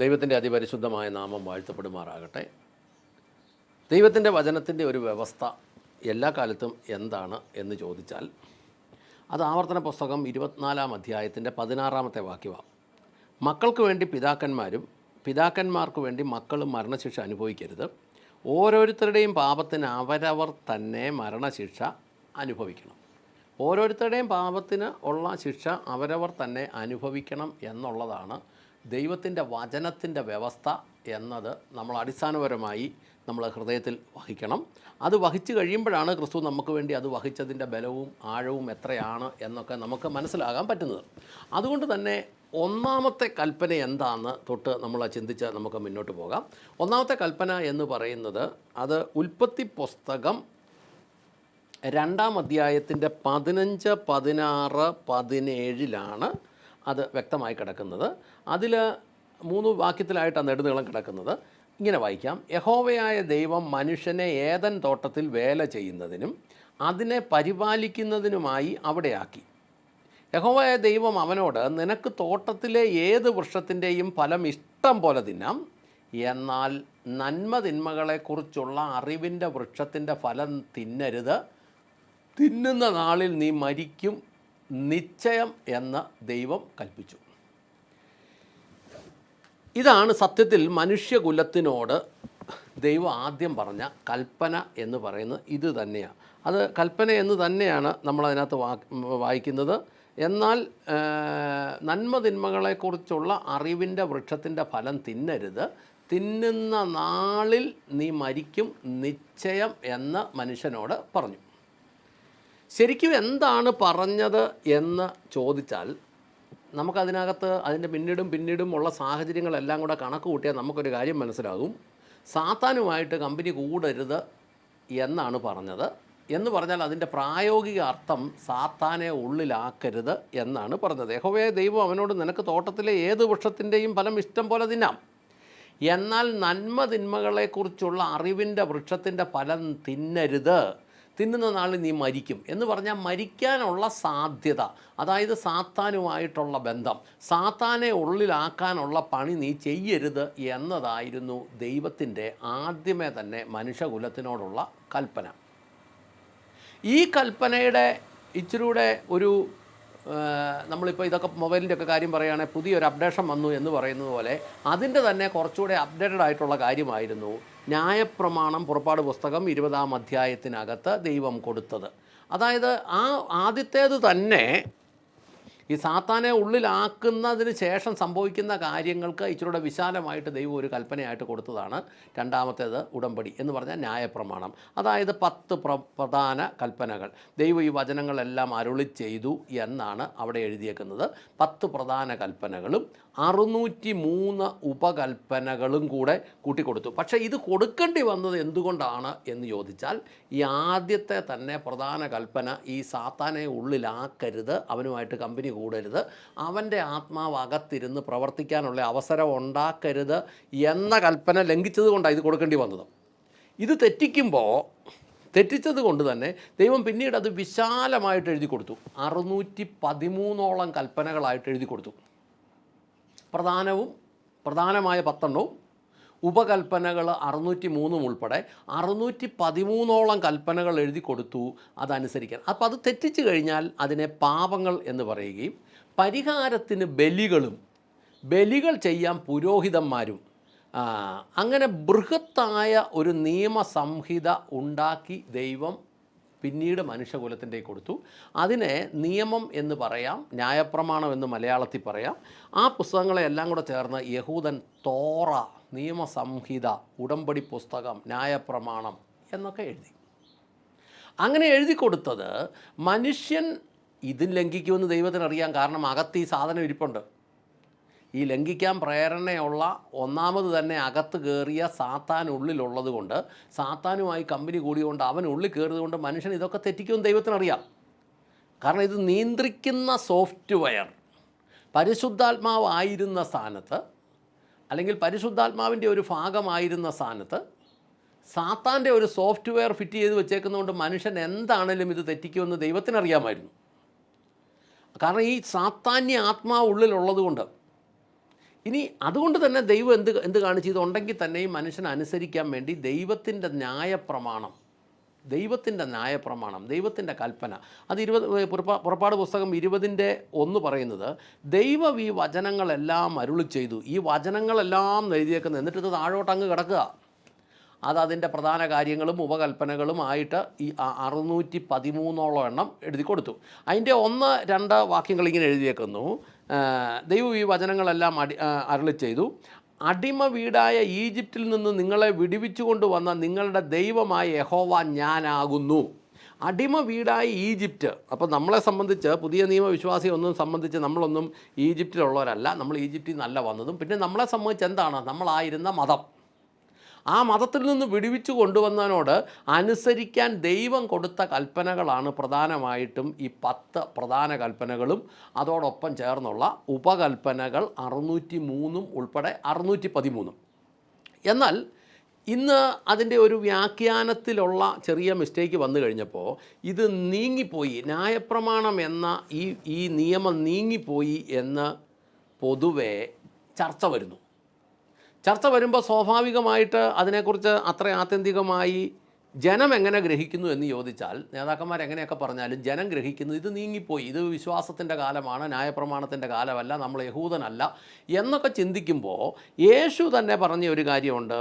ദൈവത്തിന്റെ അതിപരിശുദ്ധമായ നാമം വാഴ്ത്തപ്പെടുമാറാകട്ടെ. ദൈവത്തിന്റെ വചനത്തിന്റെ ഒരു വ്യവസ്ഥ എല്ലാ കാലത്തും എന്താണ് എന്ന് ചോദിച്ചാൽ അത് ആവർത്തന പുസ്തകം ഇരുപത്തിനാലാം അധ്യായത്തിന്റെ പതിനാറാമത്തെ വാക്യമാണ്. മക്കൾക്ക് വേണ്ടി പിതാക്കന്മാരും പിതാക്കന്മാർക്ക് വേണ്ടി മക്കളും മരണശിക്ഷ അനുഭവിക്കരുത്. ഓരോരുത്തരുടെയും പാപത്തിന് അവരവർ തന്നെ മരണശിക്ഷ അനുഭവിക്കണം. ഓരോരുത്തരുടെയും പാപത്തിന് ഉള്ള ശിക്ഷ അവരവർ തന്നെ അനുഭവിക്കണം എന്നുള്ളതാണ് ദൈവത്തിന്റെ വചനത്തിന്റെ വ്യവസ്ഥ എന്നത് നമ്മൾ അടിസ്ഥാനപരമായി നമ്മൾ ഹൃദയത്തിൽ വഹിക്കണം. അത് വഹിച്ചു കഴിയുമ്പോഴാണ് ക്രിസ്തു നമുക്ക് വേണ്ടി അത് വഹിച്ചതിന്റെ ബലവും ആഴവും എത്രയാണ് എന്നൊക്കെ നമുക്ക് മനസ്സിലാകാൻ പറ്റുന്നത്. അതുകൊണ്ട് തന്നെ ഒന്നാമത്തെ കൽപ്പന എന്താണെന്ന് തൊട്ട് നമ്മൾ ചിന്തിച്ച് നമുക്ക് മുന്നോട്ട് പോകാം. ഒന്നാമത്തെ കൽപ്പന എന്ന് പറയുന്നത് അത് ഉൽപ്പത്തി പുസ്തകം രണ്ടാം അധ്യായത്തിന്റെ പതിനഞ്ച് പതിനാറ് പതിനേഴിലാണ് അത് വ്യക്തമായി കിടക്കുന്നത്. അതിൽ മൂന്ന് വാക്യത്തിലായിട്ടാണ് നെടുനീളം കിടക്കുന്നത്. ഇങ്ങനെ വായിക്കാം. യഹോവയായ ദൈവം മനുഷ്യനെ ഏതൻ തോട്ടത്തിൽ വേല ചെയ്യുന്നതിനും അതിനെ പരിപാലിക്കുന്നതിനുമായി അവിടെയാക്കി. യഹോവയായ ദൈവം അവനോട് നിനക്ക് തോട്ടത്തിലെ ഏത് വൃക്ഷത്തിന്റെയും ഫലം ഇഷ്ടം പോലെ തിന്നാം. എന്നാൽ നന്മ തിന്മകളെക്കുറിച്ചുള്ള അറിവിന്റെ വൃക്ഷത്തിന്റെ ഫലം തിന്നരുത്. തിന്നുന്ന നാളിൽ നീ മരിക്കും നിശ്ചയം എന്ന ദൈവം കൽപ്പിച്ചു. ഇതാണ് സത്യത്തിൽ മനുഷ്യകുലത്തിനോട് ദൈവം ആദ്യം പറഞ്ഞ കൽപ്പന എന്ന് പറയുന്നത് ഇത് തന്നെയാണ്. അത് കൽപ്പന എന്ന് തന്നെയാണ് നമ്മളതിനകത്ത് വാ വായിക്കുന്നത്. എന്നാൽ നന്മതിന്മകളെക്കുറിച്ചുള്ള നന്മ തിന്മകളെക്കുറിച്ചുള്ള അറിവിന്റെ വൃക്ഷത്തിന്റെ ഫലം തിന്നരുത്. തിന്നുന്ന നാളിൽ നീ മരിക്കും നിശ്ചയം എന്ന് മനുഷ്യനോട് പറഞ്ഞു. ശരിക്കും എന്താണ് പറഞ്ഞത് എന്ന് ചോദിച്ചാൽ നമുക്കതിനകത്ത് അതിന്റെ പിന്നീടും പിന്നീടും ഉള്ള സാഹചര്യങ്ങളെല്ലാം കൂടെ കണക്ക് കൂട്ടിയാൽ നമുക്കൊരു കാര്യം മനസ്സിലാകും. സാത്താനുമായിട്ട് കമ്പനി കൂടരുത് എന്നാണ് പറഞ്ഞത്. എന്ന് പറഞ്ഞാൽ അതിന്റെ പ്രായോഗിക അർത്ഥം സാത്താനെ ഉള്ളിലാക്കരുത് എന്നാണ് പറഞ്ഞത്. യഹോവേ ദൈവം അവനോട് നിനക്ക് തോട്ടത്തിലെ ഏത് വൃക്ഷത്തിന്റെയും ഫലം ഇഷ്ടം പോലെ തിന്നാം. എന്നാൽ നന്മ തിന്മകളെക്കുറിച്ചുള്ള അറിവിന്റെ വൃക്ഷത്തിന്റെ ഫലം തിന്നരുത്. തിന്നുന്ന നാളിൽ നീ മരിക്കും എന്ന് പറഞ്ഞാൽ മരിക്കാനുള്ള സാധ്യത അതായത് സാത്താനുമായിട്ടുള്ള ബന്ധം സാത്താനെ ഉള്ളിലാക്കാനുള്ള പണി നീ ചെയ്യരുത് എന്നതായിരുന്നു ദൈവത്തിന്റെ ആദ്യമേ തന്നെ മനുഷ്യകുലത്തിനോടുള്ള കൽപ്പന. ഈ കൽപ്പനയുടെ ഇച്ചിരൂടെ ഒരു നമ്മളിപ്പോൾ ഇതൊക്കെ മൊബൈലിന്റെ ഒക്കെ കാര്യം പറയുകയാണെങ്കിൽ പുതിയൊരു അപ്ഡേഷൻ വന്നു എന്ന് പറയുന്നത് പോലെ അതിന്റെ തന്നെ കുറച്ചുകൂടെ അപ്ഡേറ്റഡ് ആയിട്ടുള്ള കാര്യമായിരുന്നു ന്യായപ്രമാണം പുറപ്പാട് പുസ്തകം ഇരുപതാം അധ്യായത്തിനകത്ത് ദൈവം കൊടുത്തത്. അതായത് ആ ആദ്യത്തേത് തന്നെ ഈ സാത്താനെ ഉള്ളിലാക്കുന്നതിന് ശേഷം സംഭവിക്കുന്ന കാര്യങ്ങൾക്ക് ഇച്ചിരൂടെ വിശാലമായിട്ട് ദൈവം ഒരു കൽപ്പനയായിട്ട് കൊടുത്തതാണ്. രണ്ടാമത്തേത് ഉടമ്പടി എന്ന് പറഞ്ഞാൽ ന്യായപ്രമാണം. അതായത് പത്ത് പ്ര പ്രധാന കൽപ്പനകൾ. ദൈവം ഈ വചനങ്ങളെല്ലാം അരുളി ചെയ്തു എന്നാണ് അവിടെ എഴുതിയേക്കുന്നത്. പത്ത് പ്രധാന കൽപ്പനകളും അറുന്നൂറ്റി മൂന്ന് ഉപകൽപ്പനകളും കൂടെ കൂട്ടിക്കൊടുത്തു. പക്ഷേ ഇത് കൊടുക്കേണ്ടി വന്നത് എന്തുകൊണ്ടാണ് എന്ന് ചോദിച്ചാൽ ഈ ആദ്യത്തെ തന്നെ പ്രധാന കൽപ്പന ഈ സാത്താനെ ഉള്ളിലാക്കരുത് അവനുമായിട്ട് കമ്പനി കൂടരുത്. അവന്റെ ആത്മാവ് അകത്തിരുന്ന് പ്രവർത്തിക്കാനുള്ള അവസരം ഉണ്ടാക്കരുത് എന്ന കൽപ്പന ലംഘിച്ചത് കൊണ്ടാണ് ഇത് കൊടുക്കേണ്ടി വന്നത്. ഇത് തെറ്റിക്കുമ്പോൾ തെറ്റിച്ചത് കൊണ്ട് തന്നെ ദൈവം പിന്നീട് അത് വിശാലമായിട്ട് എഴുതി കൊടുത്തു. അറുന്നൂറ്റി പതിമൂന്നോളം കൽപ്പനകളായിട്ട് എഴുതി കൊടുത്തു. പ്രധാനവും പ്രധാനമായ പത്തെണ്ണവും ഉപകൽപ്പനകൾ അറുന്നൂറ്റി മൂന്നും ഉൾപ്പെടെ അറുന്നൂറ്റി പതിമൂന്നോളം കൽപ്പനകൾ എഴുതി കൊടുത്തു അതനുസരിക്കാൻ. അപ്പോൾ അത് തെറ്റിച്ചു കഴിഞ്ഞാൽ അതിനെ പാപങ്ങൾ എന്ന് പറയുകയും പരിഹാരത്തിന് ബലികളും ബലികൾ ചെയ്യാൻ പുരോഹിതന്മാരും അങ്ങനെ ബൃഹത്തായ ഒരു നിയമസംഹിത ഉണ്ടാക്കി ദൈവം പിന്നീട് മനുഷ്യകുലത്തിന്റെ കൊടുത്തു. അതിനെ നിയമം എന്ന് പറയാം ന്യായപ്രമാണം എന്ന് മലയാളത്തിൽ പറയാം. ആ പുസ്തകങ്ങളെല്ലാം കൂടെ ചേർന്ന് യഹൂദൻ തോറ നിയമസംഹിത ഉടമ്പടി പുസ്തകം ന്യായപ്രമാണം എന്നൊക്കെ എഴുതി. അങ്ങനെ എഴുതി കൊടുത്തത് മനുഷ്യൻ ഇത് ലംഘിക്കുമെന്ന് ദൈവത്തിന് അറിയാം. കാരണം അകത്ത് ഈ സാധനം ഇരിപ്പുണ്ട്. ഈ ലംഘിക്കാൻ പ്രേരണയുള്ള ഒന്നാമത് തന്നെ അകത്ത് കയറിയ സാത്താൻ ഉള്ളിലുള്ളത് കൊണ്ട് സാത്താനുമായി കമ്പനി കൂടിയുകൊണ്ട് അവൻ ഉള്ളിൽ കയറിയത് കൊണ്ട് മനുഷ്യൻ ഇതൊക്കെ തെറ്റിക്കുമെന്ന് ദൈവത്തിനറിയാം കാരണം ഇത് നിയന്ത്രിക്കുന്ന സോഫ്റ്റ്വെയർ പരിശുദ്ധാത്മാവായിരുന്ന സ്ഥാനത്ത് അല്ലെങ്കിൽ പരിശുദ്ധാത്മാവിന്റെ ഒരു ഭാഗമായിരുന്ന സ്ഥാനത്ത് സാത്താന്റെ ഒരു സോഫ്റ്റ്വെയർ ഫിറ്റ് ചെയ്ത് വെച്ചേക്കുന്നതുകൊണ്ട് മനുഷ്യൻ എന്താണേലും ഇത് തെറ്റിക്കുമെന്ന് ദൈവത്തിനറിയാമായിരുന്നു. കാരണം ഈ സാത്താന്യ ആത്മാവ് ഉള്ളിലുള്ളത് കൊണ്ട് ഇനി അതുകൊണ്ട് തന്നെ ദൈവം എന്ത് എന്ത് കാണിച്ചു? ഇതുണ്ടെങ്കിൽ തന്നെയും മനുഷ്യനെ അനുസരിക്കാൻ വേണ്ടി ദൈവത്തിന്റെ ന്യായപ്രമാണം ദൈവത്തിന്റെ ന്യായപ്രമാണം ദൈവത്തിന്റെ കൽപ്പന. അത് ഇരുപത് പുറപ്പാ പുറപ്പാട് പുസ്തകം ഇരുപതിന്റെ ഒന്ന് പറയുന്നത് ദൈവം ഈ വചനങ്ങളെല്ലാം അരുളി ചെയ്തു. ഈ വചനങ്ങളെല്ലാം എഴുതിയേക്കുന്നത് എന്നിട്ട് ഇത് താഴോട്ട് അങ്ങ് കിടക്കുക. അത് അതിന്റെ പ്രധാന കാര്യങ്ങളും ഉപകൽപ്പനകളും ആയിട്ട് ഈ അറുന്നൂറ്റി പതിമൂന്നോളം എണ്ണം എഴുതി കൊടുത്തു. അതിന്റെ ഒന്ന് രണ്ട് വാക്യങ്ങൾ ഇങ്ങനെ എഴുതിയേക്കുന്നു ദൈവം ഈ വചനങ്ങളെല്ലാം അടി അരുളി ചെയ്തു. അടിമ വീടായ ഈജിപ്തിൽ നിന്ന് നിങ്ങളെ വിടിവിച്ചു കൊണ്ടുവന്ന നിങ്ങളുടെ ദൈവമായ യഹോവ ഞാനാകുന്നു. അടിമ വീടായ ഈജിപ്റ്റ് അപ്പോൾ നമ്മളെ സംബന്ധിച്ച് പുതിയ നിയമവിശ്വാസി ഒന്നും സംബന്ധിച്ച് നമ്മളൊന്നും ഈജിപ്തിലുള്ളവരല്ല. നമ്മൾ ഈജിപ്തിൽ നിന്നല്ല വന്നതും. പിന്നെ നമ്മളെ സംബന്ധിച്ച് എന്താണ്? നമ്മളായിരുന്ന മതം. ആ മതത്തിൽ നിന്ന് വിടുവിച്ചു കൊണ്ടുവന്നതിനോട് അനുസരിക്കാൻ ദൈവം കൊടുത്ത കൽപ്പനകളാണ് പ്രധാനമായിട്ടും ഈ പത്ത് പ്രധാന കൽപ്പനകളും. അതോടൊപ്പം ചേർന്നുള്ള ഉപകൽപ്പനകൾ അറുന്നൂറ്റി മൂന്നും ഉൾപ്പെടെ അറുന്നൂറ്റി പതിമൂന്നും എന്നാൽ ഇന്ന് അതിന്റെ ഒരു വ്യാഖ്യാനത്തിലുള്ള ചെറിയ മിസ്റ്റേക്ക് വന്നു കഴിഞ്ഞപ്പോൾ ഇത് നീങ്ങിപ്പോയി. ന്യായപ്രമാണം എന്ന ഈ ഈ നിയമം നീങ്ങിപ്പോയി എന്ന് പൊതുവേ ചർച്ച വരുന്നു. ചർച്ച വരുമ്പോൾ സ്വാഭാവികമായിട്ട് അതിനെക്കുറിച്ച് അത്ര ആത്യന്തികമായി ജനം എങ്ങനെ ഗ്രഹിക്കുന്നു എന്ന് ചോദിച്ചാൽ നേതാക്കന്മാർ എങ്ങനെയൊക്കെ പറഞ്ഞാലും ജനം ഗ്രഹിക്കുന്നു ഇത് നീങ്ങിപ്പോയി ഇത് വിശ്വാസത്തിന്റെ കാലമാണ് ന്യായപ്രമാണത്തിന്റെ കാലമല്ല നമ്മൾ യഹൂദനല്ല എന്നൊക്കെ ചിന്തിക്കുമ്പോൾ യേശു തന്നെ പറഞ്ഞ ഒരു കാര്യമുണ്ട്.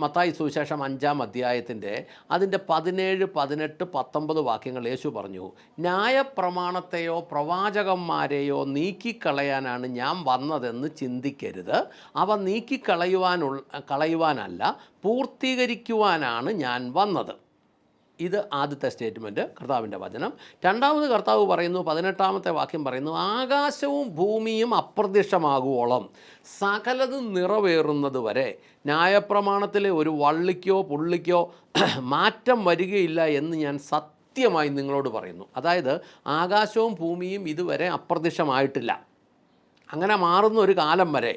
മത്തായി സുവിശേഷം അഞ്ചാം അധ്യായത്തിന്റെ അതിന്റെ പതിനേഴ് പതിനെട്ട് പത്തൊമ്പത് വാക്യങ്ങൾ യേശു പറഞ്ഞു ന്യായപ്രമാണത്തെയോ പ്രവാചകന്മാരെയോ നീക്കിക്കളയാനാണ് ഞാൻ വന്നതെന്ന് ചിന്തിക്കരുത്. അവ നീക്കിക്കളയുവാനുള്ള കളയുവാനല്ല പൂർത്തീകരിക്കുവാനാണ് ഞാൻ വന്നത്. ഇത് ആദ്യത്തെ സ്റ്റേറ്റ്മെന്റ് കർത്താവിന്റെ വചനം. രണ്ടാമത് കർത്താവ് പറയുന്നു പതിനെട്ടാമത്തെ വാക്യം പറയുന്നു ആകാശവും ഭൂമിയും അപ്രത്യക്ഷമാകുവോളം സകലതും നിറവേറുന്നത് വരെ ന്യായപ്രമാണത്തിലെ ഒരു വള്ളിക്കോ പുള്ളിക്കോ മാറ്റം വരികയില്ല എന്ന് ഞാൻ സത്യമായി നിങ്ങളോട് പറയുന്നു. അതായത് ആകാശവും ഭൂമിയും ഇതുവരെ അപ്രത്യക്ഷമായിട്ടില്ല. അങ്ങനെ മാറുന്ന ഒരു കാലം വരെ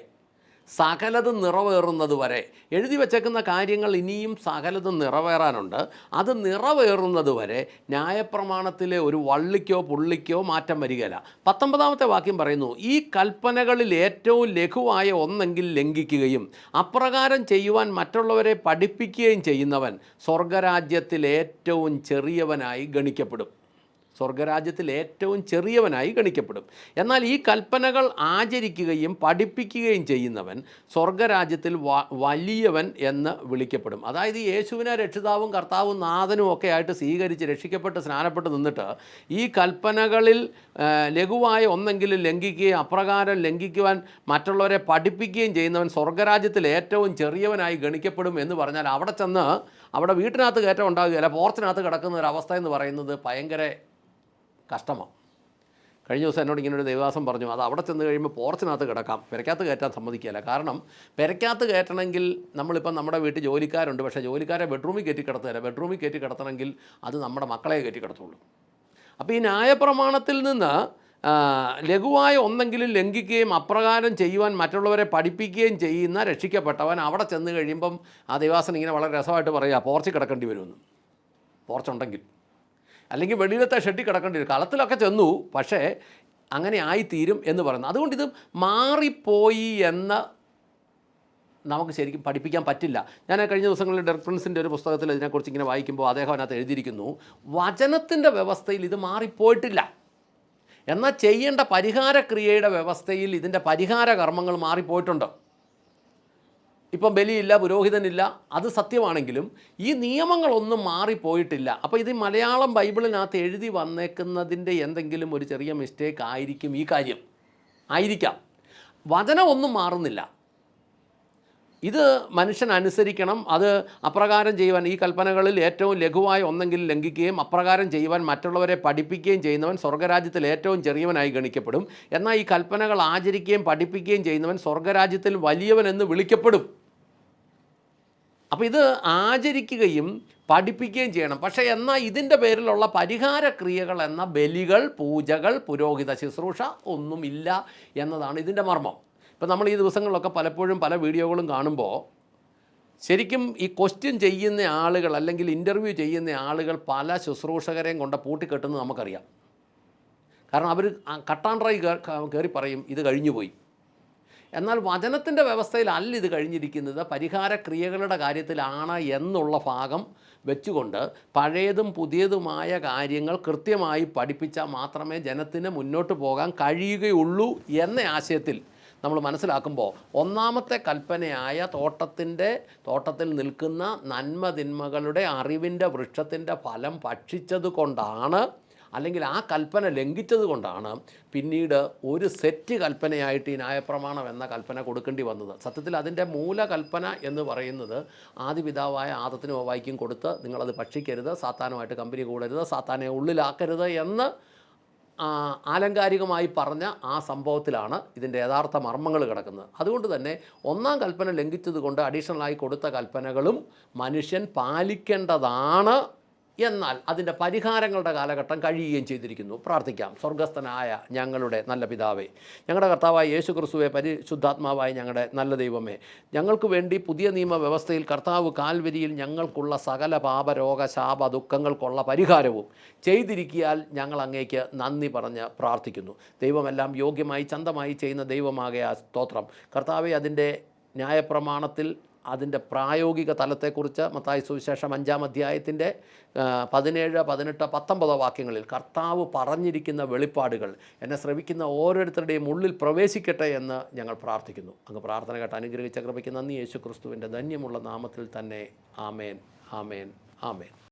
സകലതും നിറവേറുന്നത് വരെ. എഴുതി വച്ചേക്കുന്ന കാര്യങ്ങൾ ഇനിയും സകലതും നിറവേറാനുണ്ട്. അത് നിറവേറുന്നത് വരെ ന്യായപ്രമാണത്തിലെ ഒരു വള്ളിക്കോ പുള്ളിക്കോ മാറ്റം വരികയില്ല. പത്തൊമ്പതാമത്തെ വാക്യം പറയുന്നു ഈ കൽപ്പനകളിൽ ഏറ്റവും ലഘുവായ ഒന്നെങ്കിൽ ലംഘിക്കുകയും അപ്രകാരം ചെയ്യുവാൻ മറ്റുള്ളവരെ പഠിപ്പിക്കുകയും ചെയ്യുന്നവൻ സ്വർഗരാജ്യത്തിൽ ഏറ്റവും ചെറിയവനായി ഗണിക്കപ്പെടും. സ്വർഗരാജ്യത്തിൽ ഏറ്റവും ചെറിയവനായി ഗണിക്കപ്പെടും. എന്നാൽ ഈ കൽപ്പനകൾ ആചരിക്കുകയും പഠിപ്പിക്കുകയും ചെയ്യുന്നവൻ സ്വർഗരാജ്യത്തിൽ വലിയവൻ എന്ന് വിളിക്കപ്പെടും. അതായത് യേശുവിനെ രക്ഷിതാവും കർത്താവും നാഥനും ഒക്കെ ആയിട്ട് സ്വീകരിച്ച് രക്ഷിക്കപ്പെട്ട് സ്നാനപ്പെട്ട് നിന്നിട്ട് ഈ കൽപ്പനകളിൽ ലഘുവായ ഒന്നെങ്കിലും ലംഘിക്കുകയും അപ്രകാരം ലംഘിക്കുവാൻ മറ്റുള്ളവരെ പഠിപ്പിക്കുകയും ചെയ്യുന്നവൻ സ്വർഗരാജ്യത്തിൽ ഏറ്റവും ചെറിയവനായി ഗണിക്കപ്പെടും എന്ന് പറഞ്ഞാൽ അവിടെ ചെന്ന് അവിടെ വീട്ടിനകത്ത് കയറ്റം ഉണ്ടാകുകയില്ല പോർച്ചിനകത്ത് കിടക്കുന്ന ഒരു അവസ്ഥ എന്ന് പറയുന്നത് ഭയങ്കര കഷ്ടമാണ്. കഴിഞ്ഞ ദിവസം എന്നോട് ഇങ്ങനെ ഒരു ദേവദാസം പറഞ്ഞു അത് അവിടെ ചെന്ന് കഴിയുമ്പോൾ പോർച്ചിനകത്ത് കിടക്കാം പെരക്കകത്ത് കയറ്റാൻ സമ്മതിക്കില്ല കാരണം പെരക്കകത്ത് കയറ്റണമെങ്കിൽ നമ്മളിപ്പം നമ്മുടെ വീട്ടിൽ ജോലിക്കാരുണ്ട് പക്ഷേ ജോലിക്കാരെ ബെഡ്റൂമിൽ കയറ്റി കിടത്തുകയില്ല. ബെഡ്റൂമിൽ കയറ്റി കിടത്തണമെങ്കിൽ അത് നമ്മുടെ മക്കളെ കയറ്റി കിടത്തുള്ളൂ. അപ്പോൾ ഈ ന്യായപ്രമാണത്തിൽ നിന്ന് ലഘുവായ ഒന്നെങ്കിലും ലംഘിക്കുകയും അപ്രകാരം ചെയ്യുവാൻ മറ്റുള്ളവരെ പഠിപ്പിക്കുകയും ചെയ്യുന്ന രക്ഷിക്കപ്പെട്ടവൻ അവിടെ ചെന്ന് കഴിയുമ്പം ആ ദേവാസൻ ഇങ്ങനെ വളരെ രസമായിട്ട് പറയുക പോർച്ച് കിടക്കേണ്ടി വരുമെന്ന്. പോർച്ചുണ്ടെങ്കിൽ. അല്ലെങ്കിൽ വെളിയിലത്തെ ഷെട്ടി കിടക്കേണ്ടി വരും. കളത്തിലൊക്കെ ചെന്നു പക്ഷേ അങ്ങനെ ആയിത്തീരും എന്ന് പറയുന്നു. അതുകൊണ്ട് ഇത് മാറിപ്പോയി എന്ന നമുക്ക് ശരിക്കും പഠിപ്പിക്കാൻ പറ്റില്ല. ഞാൻ കഴിഞ്ഞ ദിവസങ്ങളിൽ ഡെഫറൻസിന്റെ ഒരു പുസ്തകത്തിൽ ഇതിനെക്കുറിച്ച് ഇങ്ങനെ വായിക്കുമ്പോൾ അദ്ദേഹം അതിനകത്ത് എഴുതിയിരിക്കുന്നു വചനത്തിന്റെ വ്യവസ്ഥയിൽ ഇത് മാറിപ്പോയിട്ടില്ല. എന്നാൽ ചെയ്യേണ്ട പരിഹാരക്രിയയുടെ വ്യവസ്ഥയിൽ ഇതിന്റെ പരിഹാര കർമ്മങ്ങൾ മാറിപ്പോയിട്ടുണ്ട്. ഇപ്പം ബലിയില്ല പുരോഹിതനില്ല അത് സത്യമാണെങ്കിലും ഈ നിയമങ്ങളൊന്നും മാറിപ്പോയിട്ടില്ല. അപ്പോൾ ഇത് മലയാളം ബൈബിളിനകത്ത് എഴുതി വന്നേക്കുന്നതിന്റെ എന്തെങ്കിലും ഒരു ചെറിയ മിസ്റ്റേക്ക് ആയിരിക്കും ഈ കാര്യം. ആയിരിക്കാം. വചനം ഒന്നും മാറുന്നില്ല. ഇത് മനുഷ്യൻ അനുസരിക്കണം അത് അപ്രകാരം ചെയ്യുവാൻ ഈ കൽപ്പനകളിൽ ഏറ്റവും ലഘുവായ ഒന്നെങ്കിലും ലംഘിക്കുകയും അപ്രകാരം ചെയ്യുവാൻ മറ്റുള്ളവരെ പഠിപ്പിക്കുകയും ചെയ്യുന്നവൻ സ്വർഗരാജ്യത്തിൽ ഏറ്റവും ചെറിയവനായി ഗണിക്കപ്പെടും. എന്നാൽ ഈ കൽപ്പനകൾ ആചരിക്കുകയും പഠിപ്പിക്കുകയും ചെയ്യുന്നവൻ സ്വർഗരാജ്യത്തിൽ വലിയവനെന്ന് വിളിക്കപ്പെടും. അപ്പോൾ ഇത് ആചരിക്കുകയും പഠിപ്പിക്കുകയും ചെയ്യണം. പക്ഷേ എന്നാൽ ഇതിന്റെ പേരിലുള്ള പരിഹാര ക്രിയകൾ എന്ന ബലികൾ പൂജകൾ പുരോഹിത ശുശ്രൂഷ ഒന്നുമില്ല എന്നതാണ് ഇതിന്റെ മർമ്മം. ഇപ്പം നമ്മൾ ഈ ദിവസങ്ങളിലൊക്കെ പലപ്പോഴും പല വീഡിയോകളും കാണുമ്പോൾ ശരിക്കും ഈ ക്വസ്റ്റ്യൻ ചെയ്യുന്ന ആളുകൾ അല്ലെങ്കിൽ ഇന്റർവ്യൂ ചെയ്യുന്ന ആളുകൾ പല ശുശ്രൂഷകരെയും കൊണ്ട് പൂട്ടിക്കെട്ടുന്നത് നമുക്കറിയാം. കാരണം അവർ കട്ടാൻ ഡ്രൈ കയറി പറയും ഇത് കഴിഞ്ഞു പോയി എന്നാൽ വചനത്തിന്റെ വ്യവസ്ഥയിലല്ല ഇത് കഴിഞ്ഞിരിക്കുന്നത്. പരിഹാര ക്രിയകളുടെ കാര്യത്തിലാണ് എന്നുള്ള ഭാഗം വെച്ചുകൊണ്ട് പഴയതും പുതിയതുമായ കാര്യങ്ങൾ കൃത്യമായി പഠിപ്പിച്ചാൽ മാത്രമേ ജനത്തിന് മുന്നോട്ട് പോകാൻ കഴിയുകയുള്ളൂ എന്ന ആശയത്തിൽ നമ്മൾ മനസ്സിലാക്കുമ്പോൾ ഒന്നാമത്തെ കൽപ്പനയായ തോട്ടത്തിന്റെ തോട്ടത്തിൽ നിൽക്കുന്ന നന്മതിന്മകളുടെ അറിവിന്റെ വൃക്ഷത്തിന്റെ ഫലം ഭക്ഷിച്ചത് കൊണ്ടാണ് അല്ലെങ്കിൽ ആ കൽപ്പന ലംഘിച്ചത് കൊണ്ടാണ് പിന്നീട് ഒരു സെറ്റ് കൽപ്പനയായിട്ട് ഈ ന്യായപ്രമാണം എന്ന കൽപ്പന കൊടുക്കേണ്ടി വന്നത്. സത്യത്തിൽ അതിന്റെ മൂലകൽപ്പന എന്ന് പറയുന്നത് ആദിപിതാവായ ആദത്തിനും വായിക്കും കൊടുത്ത് നിങ്ങളത് ഭക്ഷിക്കരുത് സാത്താനുമായിട്ട് കമ്പനി കൂടരുത് സാത്താനെ ഉള്ളിലാക്കരുത് എന്ന് ആലങ്കാരികമായി പറഞ്ഞ ആ സംഭവത്തിലാണ് ഇതിന്റെ യഥാർത്ഥ മർമ്മങ്ങൾ കിടക്കുന്നത്. അതുകൊണ്ട് തന്നെ ഒന്നാം കൽപ്പന ലംഘിച്ചത് കൊണ്ട് അഡീഷണലായി കൊടുത്ത കൽപ്പനകളും മനുഷ്യൻ പാലിക്കേണ്ടതാണ് എന്നാൽ അതിന്റെ പരിഹാരങ്ങളുടെ കാലഘട്ടം കഴിയുകയും ചെയ്തിരിക്കുന്നു. പ്രാർത്ഥിക്കാം. സ്വർഗസ്ഥനായ ഞങ്ങളുടെ നല്ല പിതാവേ ഞങ്ങളുടെ കർത്താവായ യേശു ക്രിസ്തുവെ പരിശുദ്ധാത്മാവായ ഞങ്ങളുടെ നല്ല ദൈവമേ ഞങ്ങൾക്ക് വേണ്ടി പുതിയ നിയമ വ്യവസ്ഥയിൽ കർത്താവ് കാൽവരിയിൽ ഞങ്ങൾക്കുള്ള സകല പാപരോഗ ശാപ ദുഃഖങ്ങൾക്കുള്ള പരിഹാരവും ചെയ്തിരിക്കിയാൽ ഞങ്ങൾ അങ്ങേക്ക് നന്ദി പറഞ്ഞ് പ്രാർത്ഥിക്കുന്നു. ദൈവമെല്ലാം യോഗ്യമായി ചന്തമായി ചെയ്യുന്ന ദൈവമാകെ ആ സ്തോത്രം. കർത്താവെ അതിന്റെ ന്യായപ്രമാണത്തിൽ അതിന്റെ പ്രായോഗിക തലത്തെക്കുറിച്ച് മത്തായി സുവിശേഷം അഞ്ചാം അധ്യായത്തിന്റെ പതിനേഴ് പതിനെട്ട് പത്തൊമ്പതോ വാക്യങ്ങളിൽ കർത്താവ് പറഞ്ഞിരിക്കുന്ന വെളിപ്പാടുകൾ എന്നെ ശ്രവിക്കുന്ന ഓരോരുത്തരുടെയും ഉള്ളിൽ പ്രവേശിക്കട്ടെ എന്ന് ഞങ്ങൾ പ്രാർത്ഥിക്കുന്നു. അങ്ങ് പ്രാർത്ഥന കേട്ട് അനുഗ്രഹിച്ച കൃപയ്ക്ക് നന്ദി. യേശു ക്രിസ്തുവിന്റെ ധന്യമുള്ള നാമത്തിൽ തന്നെ ആമേൻ ആമേൻ ആമേൻ.